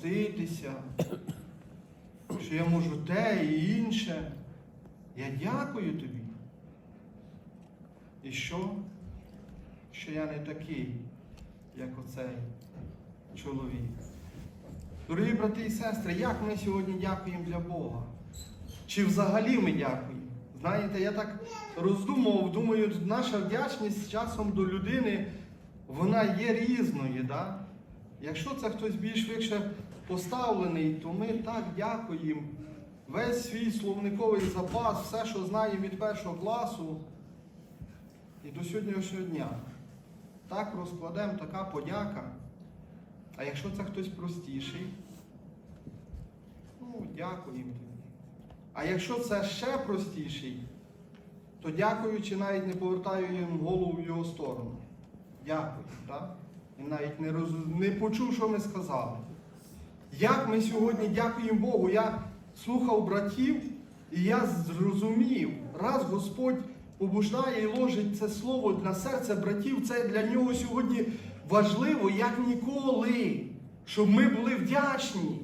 Ститися, що я можу те і інше. Я дякую тобі. І що? Що я не такий, як оцей чоловік. Дорогі брати і сестри, як ми сьогодні дякуємо для Бога? Чи взагалі ми дякуємо? Знаєте, я так роздумував, думаю, наша вдячність з часом до людини, вона є різною. Да? Якщо це хтось більш швидше поставлений, то ми так дякуємо. Весь свій словниковий запас, все, що знаємо від першого класу і до сьогоднішнього дня. Так розкладемо така подяка. А якщо це хтось простіший, ну, дякуємо тобі. А якщо це ще простіший, то дякуючи, навіть не повертаю їм голову в його сторону. Дякую. Так? І навіть не, роз... не почув, що ми сказали. Як ми сьогодні дякуємо Богу? Я слухав братів, і я зрозумів, раз Господь побуждає і ложить це слово для серця братів, це для нього сьогодні важливо, як ніколи, щоб ми були вдячні.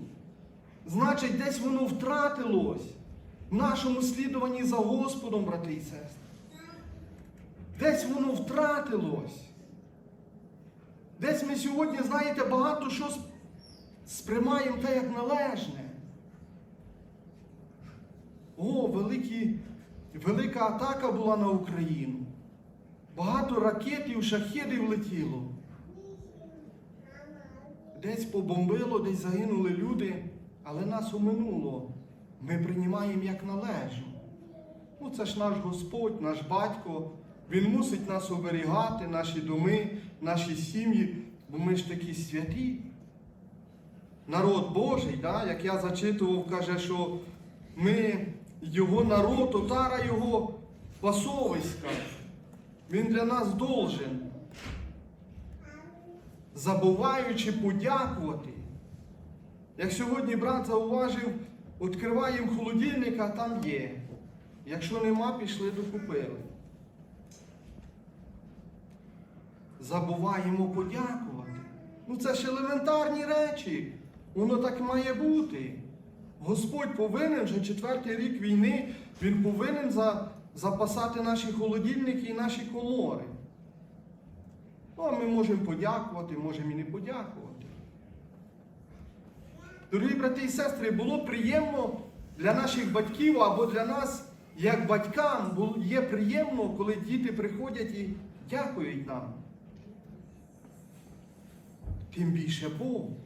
Значить, десь воно втратилось в нашому слідуванні за Господом, брати і сестри. Десь воно втратилось. Десь ми сьогодні, знаєте, багато що сприймаємо те, як належне. О, великі, велика атака була на Україну. Багато ракетів, шахедів летіло. Десь побомбило, десь загинули люди, але нас оминуло. Ми приймаємо як належно. Ну, це ж наш Господь, наш батько. Він мусить нас оберігати, наші доми, наші сім'ї, бо ми ж такі святі. Народ Божий, да, як я зачитував, каже, що ми його народ, отара його пасовиська. Він для нас должен, забуваючи подякувати. Як сьогодні брат зауважив, відкриваємо холодильник, а там є. Якщо нема, пішли докупили. Забуваємо подякувати. Ну це ж елементарні речі. Воно так має бути. Господь повинен вже четвертий рік війни, Він повинен за, запасати наші холодильники і наші комори. Ну, а ми можемо подякувати, можемо і не подякувати. Дорогі брати і сестри, було приємно для наших батьків або для нас, як батькам, є приємно, коли діти приходять і дякують нам. Тим більше Богу.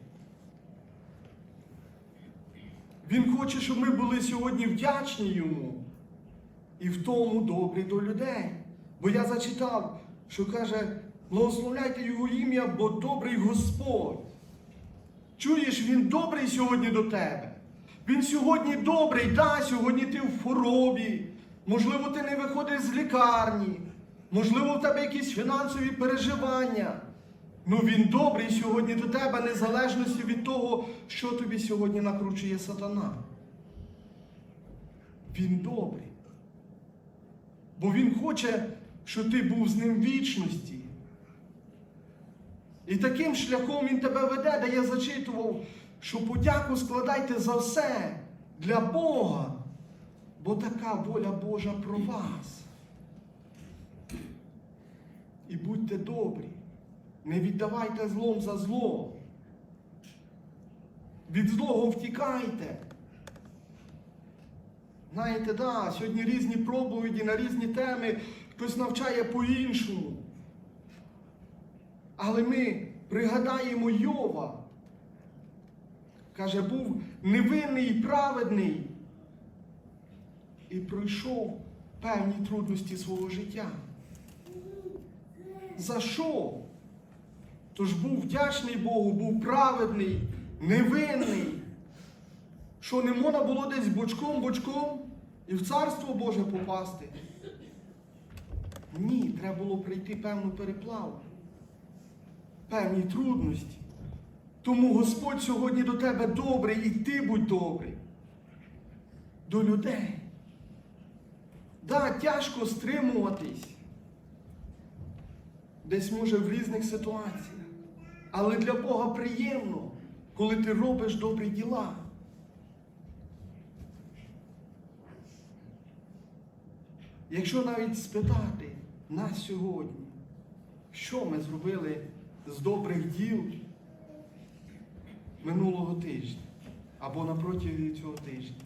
Він хоче, щоб ми були сьогодні вдячні йому і в тому добрі до людей. Бо я зачитав, що каже, благословляйте його ім'я, бо добрий Господь. Чуєш, він добрий сьогодні до тебе. Він сьогодні добрий, да, сьогодні ти в хворобі. Можливо, ти не виходиш з лікарні, можливо, в тебе якісь фінансові переживання. Ну він добрий сьогодні до тебе, незалежності від того, що тобі сьогодні накручує сатана. Він добрий. Бо він хоче, щоб ти був з ним в вічності. І таким шляхом він тебе веде, де я зачитував, що подяку складайте за все для Бога, бо така воля Божа про вас. І будьте добрі. Не віддавайте злом за зло. Від злого втікайте. Знаєте, да, сьогодні різні проповіді на різні теми, хтось навчає по-іншому. Але ми пригадаємо Йова. Каже, був невинний і праведний і пройшов певні трудності свого життя. За що? Тож був вдячний Богу, був праведний, невинний. Що не можна було десь бочком-бочком і в Царство Боже попасти? Ні, треба було пройти певну переплаву, певні трудності. Тому Господь сьогодні до тебе добрий, і ти будь добрий. До людей. Да, тяжко стримуватись. Десь може в різних ситуаціях. Але для Бога приємно, коли ти робиш добрі діла. Якщо навіть спитати нас сьогодні, що ми зробили з добрих діл минулого тижня або напроти цього тижня.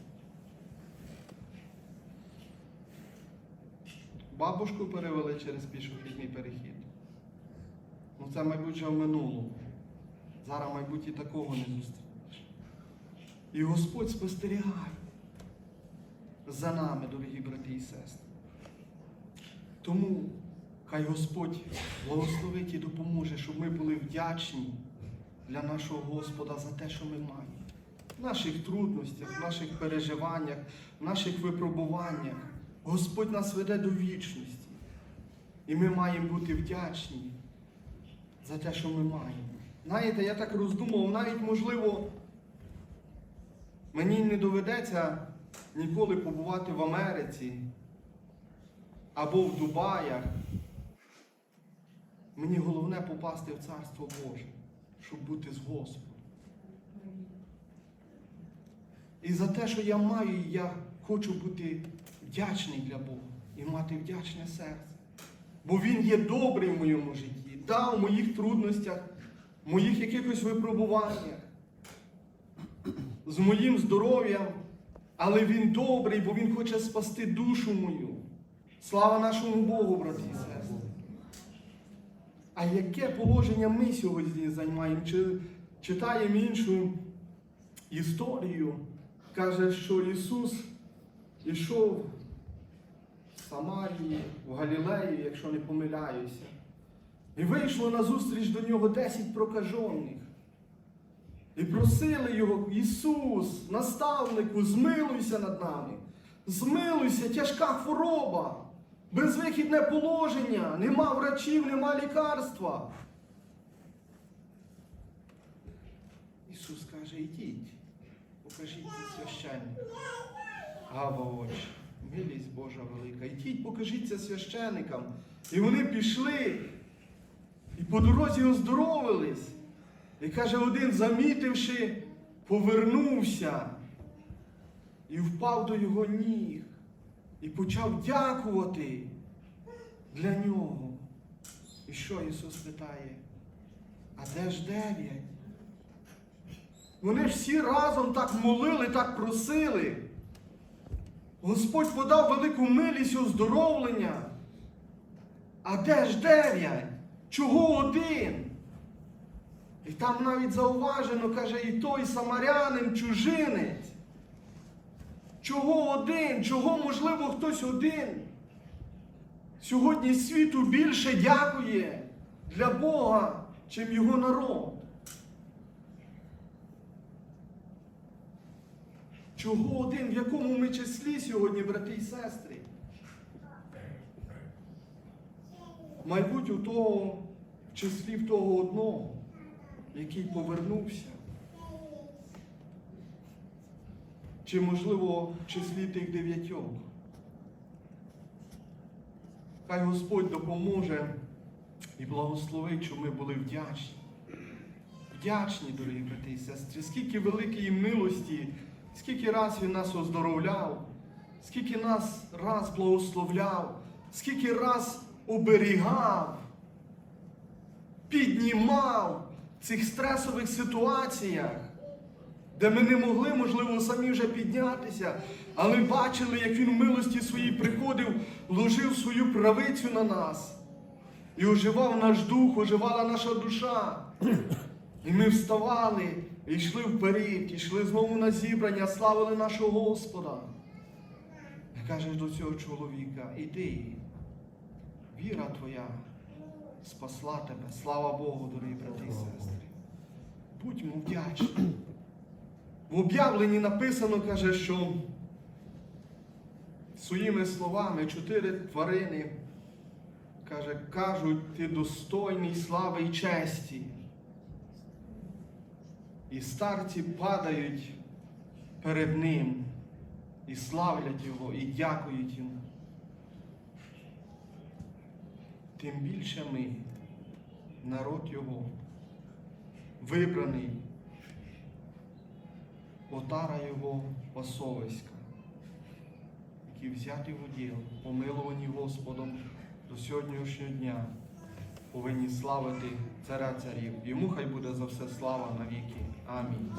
Бабушку перевели через пішохідний перехід. Ну це, вже в минулому. Зараз, мабуть, і такого не зустрінеш. І Господь спостерігає за нами, дорогі брати і сестри. Тому хай Господь благословить і допоможе, щоб ми були вдячні для нашого Господа за те, що ми маємо. В наших трудностях, в наших переживаннях, в наших випробуваннях. Господь нас веде до вічності. І ми маємо бути вдячні за те, що ми маємо. Знаєте, я так роздумував, навіть можливо, мені не доведеться ніколи побувати в Америці або в Дубаях. Мені головне попасти в Царство Боже, щоб бути з Господом. І за те, що я маю, я хочу бути вдячний для Бога і мати вдячне серце. Бо Він є добрий в моєму житті, да, в моїх трудностях, моїх якихось випробуваннях, з моїм здоров'ям, але Він добрий, бо Він хоче спасти душу мою. Слава нашому Богу, брати і сестри. А яке положення ми сьогодні займаємо? Чи читаємо іншу історію? Каже, що Ісус ішов в Самарії, в Галілеї, якщо не помиляюся. І вийшло назустріч до нього 10 прокажених. І просили його, Ісус, наставнику, змилуйся над нами. Змилуйся, тяжка хвороба, безвихідне положення, нема врачів, нема лікарства. Ісус каже, йдіть, покажіть священнику. Гава очі, милість Божа велика. Йдіть, покажіть це священникам. І вони пішли і по дорозі оздоровились. І каже, один, замітивши, повернувся і впав до його ніг і почав дякувати для нього. І що Ісус питає? А де ж дев'ять? Вони всі разом так молили, так просили. Господь подав велику милість оздоровлення. А де ж дев'ять? Чого один? І там навіть зауважено, каже, і той самарянин чужинець. Чого один? Чого, можливо, хтось один? Сьогодні світу більше дякує для Бога, чим його народ. Чого один? В якому ми числі сьогодні, брати і сестри? Мабуть, у того в числі в того одного, який повернувся. Чи, можливо, в числі тих дев'ятьох. Хай Господь допоможе і благословить, щоб ми були вдячні. Вдячні, дорогі брати і сестри, скільки великої милості, скільки раз Він нас оздоровляв, скільки нас раз благословляв, скільки раз оберігав, піднімав в цих стресових ситуаціях, де ми не могли, можливо, самі вже піднятися, але бачили, як він в милості своїй приходив, ложив свою правицю на нас. І оживав наш дух, оживала наша душа. І ми вставали, і йшли вперед, і йшли знову на зібрання, славили нашого Господа. І кажеш до цього чоловіка, іди, віра твоя спасла тебе. Слава Богу, дорогі брати і сестри. Будьмо вдячні. В об'явленні написано, каже, що своїми словами чотири тварини каже, кажуть, ти достойний слави і честі. І старці падають перед ним і славлять його, і дякують йому. Тим більше ми, народ Його, вибраний, отара його пасовиська, які взяті в уділ, помилувані Господом до сьогоднішнього дня, повинні славити царя царів. Йому хай буде за все слава навіки. Амінь.